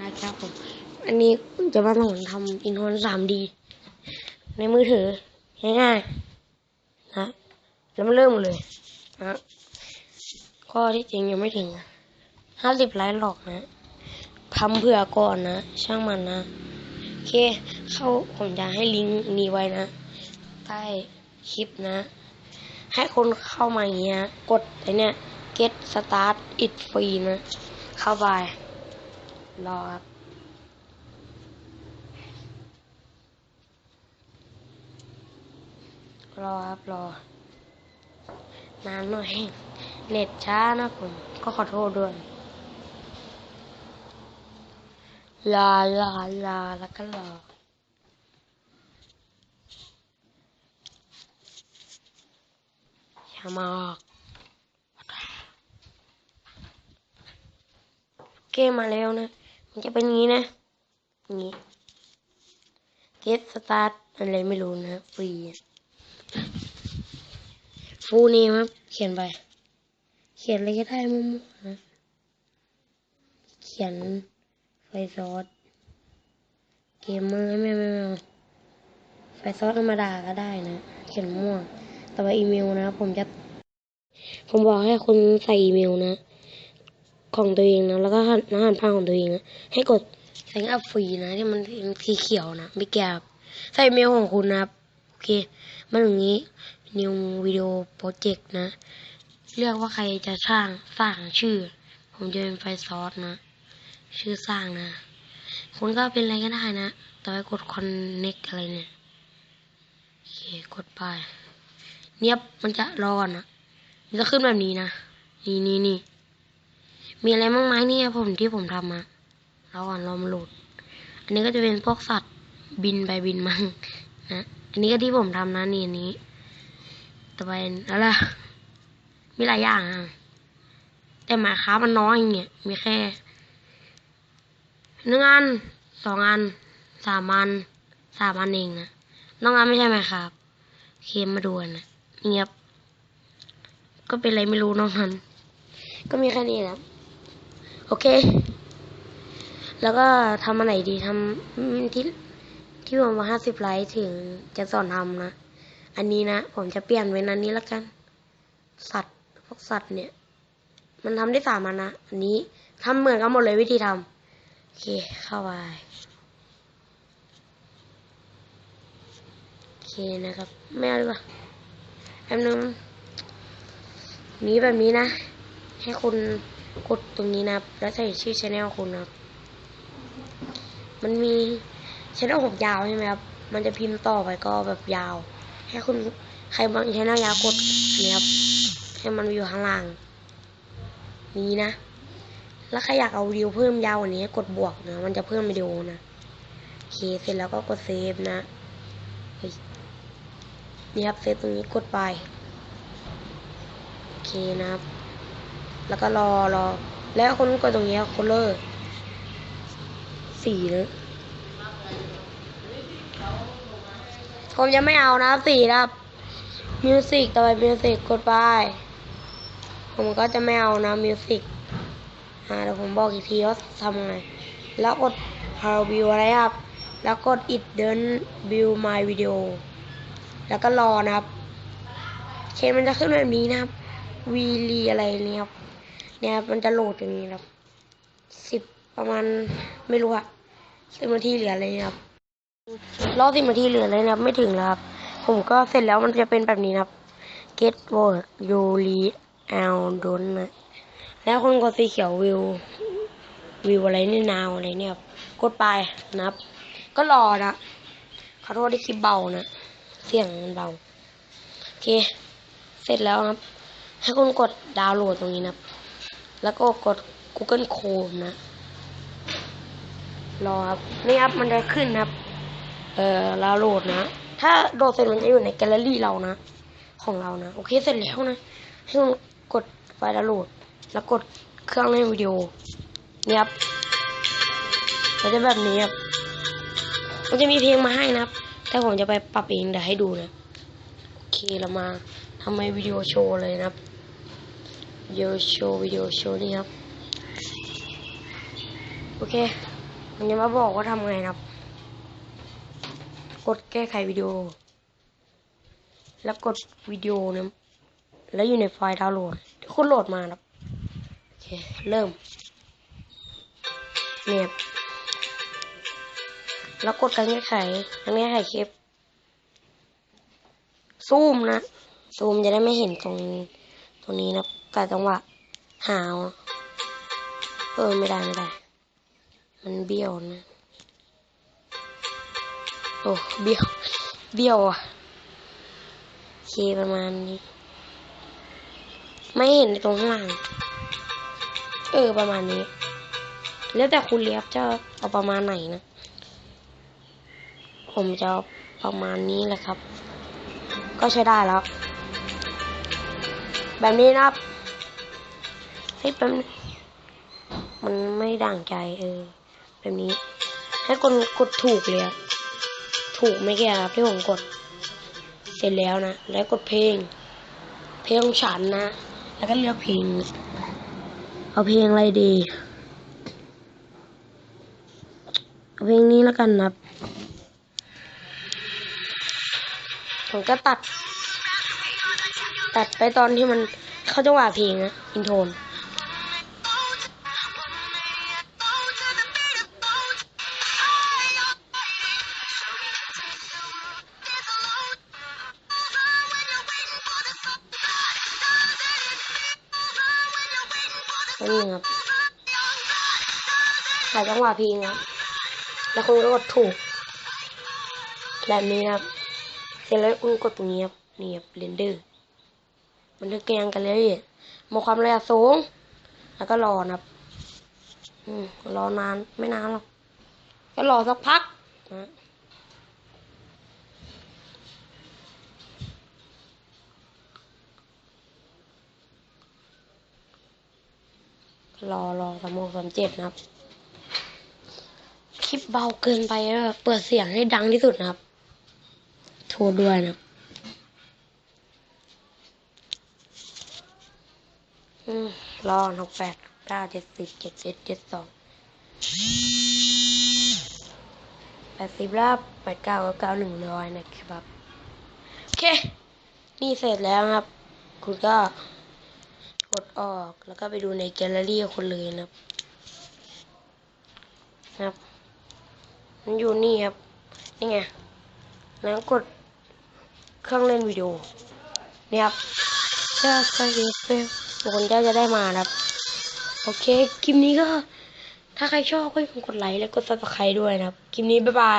นะครับผม อันนี้จะมาสอนทำอินโทน 3D ในมือถือ ง่ายๆนะแล้วมาเริ่มเลยนะก็ที่จริงยังไม่ถึงห้าสิบไลค์หรอกนะทำเผื่อก่อนนะ ช่างมันนะ โอเค เข้าผมจะให้ลิงก์นี้ไว้นะ ใต้คลิปนะ ให้คนเข้ามาอย่างเงี้ย กดไอเนี้ย get start it free นะ เข้าไป รอครับรอครับรอนานหน่อยเน็ตช้านะผม ก็ขอโทษด้วยลาลาลาแล้วก็รออย่ามากเกมมาแล้วนะ มันจะเป็นงี้นะงี้ get start อะไรไม่รู้นะฟรีฟูนี่ครับ เขียนไป เขียนอะไรก็ได้มั่วๆนะ เขียนไฟซอสเกมเมอร์ไม่ไม่ไม่เอาไฟซอสธรรมดาก็ได้นะ เขียนมั่ว แต่ว่าอีเมลนะ ผมจะ ผมบอกให้คุณใส่อีเมลนะ ของตัวเองนะแล้วก็รหัสผ่าของตัวเองนะให้กดใส่อัพฟรีนะที่มันสีเขียวนะไม่แก้ครับใส่เมลของคุณนะครับโอเคมันอย่างนี้ New Video Project นะ เลือกว่าใครจะสร้างสร้างชื่อ ผมจะเป็นไฟซอสนะ ชื่อสร้างนะ คุณก็เป็นอะไรก็ได้นะแต่ว่ากด connect อะไรเนี่ยโอเคกดไปเนียบมันจะรอก่อนนะมันจะขึ้นแบบนี้นะ นี่นี่นี่ มีอะไรบ้างไหมเนี่ยผมที่ผมทำมาแล้วก่อนรอมาโหลดอันนี้ก็จะเป็นพวกสัตว์บินไปบินมานะอันนี้ก็ที่ผมทำนะนี่อันนี้ต่อไปอะไรมีหลายอย่างอะแต่หมาค้ามันน้อยอย่างเงี้ยมีแค่หนึ่งอันสองอันสามอันสามอันเองนะน้องอันไม่ใช่ไหมครับ เคมมาดูนะเงียบ ก็เป็นอะไรไม่รู้น้องนั้นก็มีแค่นี้นะ โอเค แล้วก็ทำอะไรดีทำที่ที่ผมว่าห้าสิบไลค์ถึงจะสอนทำนะ อันนี้นะ ผมจะเปลี่ยนเป็นอันนี้แล้วกัน สัตว์พวกสัตว์เนี่ย มันทำได้สามอันนะ อันนี้ทำเหมือนกันหมดเลยวิธีทำโอเคเข้าไปโอเคนะครับ ไม่เอาดีกว่าแป๊บนึงนี้แบบนี้นะ ให้คุณ กดตรงนี้นะครับ แล้วใส่ชื่อช anel คุณนะครับ มันมีช anel ผมยาวใช่ไหมครับ มันจะพิมพ์ต่อไปก็แบบยาว ให้คุณใครบางช anel ยาวกดนี้ครับ ให้มันอยู่ข้างล่าง นี้นะ แล้วใครอยากเอาวิดีโอเพิ่มยาวกว่านี้กดบวกนะ มันจะเพิ่มวิดีโอนะโอเค เสร็จแล้วก็กดเซฟนะเฮ้ยนี่ครับเซฟตรงนี้กดไป โอเคนะครับ แล้วก็รอรอ แล้วคนกดตรงนี้คนเลอร์สี่นะผมจะไม่เอานะสีนะครับมิวสิกต่อไปมิวสิกกดไป ผมก็จะไม่เอานะมิวสิกอ่าเดี๋ยวผมบอกอีกทีว่าทำไง แล้วกด how view อะไรครับ แล้วกด it don't view my video แล้วก็รอนะครับ เคมันจะขึ้นแบบนี้นะครับวีรีอะไรเนี่ยครับ เนี่ยมันจะโหลดอย่างนี้ครับสิบประมาณไม่รู้อะสิบนาทีเหลืออะไรเนี่ยครับรอสิบนาทีเหลือเลยนะครับ ไม่ถึงแล้วครับ ผมก็เสร็จแล้วมันจะเป็นแบบนี้นะครับ get work you read out don นะแล้วคนกดสีเขียววิววิวอะไรนี่นาวอะไรเนี่ยครับกดไปนะครับ ก็รอนะขอโทษที่คลิปเบานะ เสียงมันเบา โอเค เสร็จแล้วครับ ให้คุณกดดาวน์โหลดตรงนี้นะครับ แล้วก็กด Google Chrome นะ รอครับ นี่ครับมันจะขึ้นนะครับ เอ่อดาวโหลดนะ ถ้าโหลดเสร็จมันจะอยู่ในแกลเลอรี่เรานะ ของเรานะ โอเคเสร็จแล้วนะ ให้คุณกดไฟล์ดาวน์โหลด แล้วกดเครื่องเล่นวิดีโอเนี่ยครับมันจะแบบนี้ครับมันจะมีเพลงมาให้นะครับ แต่ผมจะไปปรับเองเดี๋ยวให้ดูนะ โอเคเรามาทำในวิดีโอโชว์เลยนะครับ วิดีโอโชว์วิดีโอโชว์นี่ครับ โอเคมันจะมาบอกว่าทำไงนะครับ กดแก้ไขวิดีโอ แล้วกดวิดีโอนะแล้วอยู่ในไฟล์ดาวน์โหลดที่คุณโหลดมาครับโอเคเริ่มเนี่ยบแล้วกดการแก้ไขการแก้ไขคลิปซูมนะซูมจะได้ไม่เห็นตรงตรงนี้นะ แต่จังหวะหาวเออไม่ได้ไม่ได้ มันเบี้ยวนะ โอ้เบี้ยว เบี้ยวอะเคประมาณนี้ ไม่เห็นในตรงข้างล่าง เออประมาณนี้ แล้วแต่คุณเลียบจะเอาประมาณไหนนะ ผมจะประมาณนี้แหละครับ ก็ใช้ได้แล้ว แบบนี้นะครับ เฮ้ยแป๊บนึงมันไม่ด่างใจเออแบบนี้ ให้กดกดถูกเลยถูกไม่แก่ครับที่ผมกด เสร็จแล้วนะ แล้วกดเพลง เพลงของฉันนะ แล้วก็เลือกเพลง เอาเพลงอะไรดีเอาเพลงนี้แล้วกันนะครับผมก็ตัด ตัดไปตอนที่มันเข้าจังหวะเพลงนะอินโทน นั่นเองครับหาจังหวะเพลงครับแล้วคุณก็กดถูกแบบนี้ครับ เสร็จแล้วคุณกดตรงนี้ครับนี่ครับเรนเดอร์ มันจะแกงกันเลยมาความละยดสูง แล้วก็รอนะครับ อืมรอนานไม่นานหรอกก็รอสักพักนะ รอรอสามโมงสามเจ็ดนะครับ คลิปเบาเกินไปแล้วเปิดเสียงให้ดังที่สุดนะครับ โทษด้วยนะรอืมรอหกแปดเก้าเจ็ดสิบเจ็ดเจ็ดเจ็ดสองแปดสิบล้วแปดเก้าเก้าหนึ่งร้อยนะครับ โอเค นี่เสร็จแล้วครับ คุณก็ กดออกแล้วก็ไปดูในแกลเลอรี่คุณเลยนะครับ ครับมันอยู่นี่ครับ นี่ไง แล้วกดเครื่องเล่นวิดีโอนี่ครับจะสเกตเฟลทุกคนจะได้มาครับ โอเค คลิปนี้ก็ ถ้าใครชอบก็อย่าลืมกดไลค์และกด subscribe ด้วยนะครับ คลิปนี้บ๊ายบาย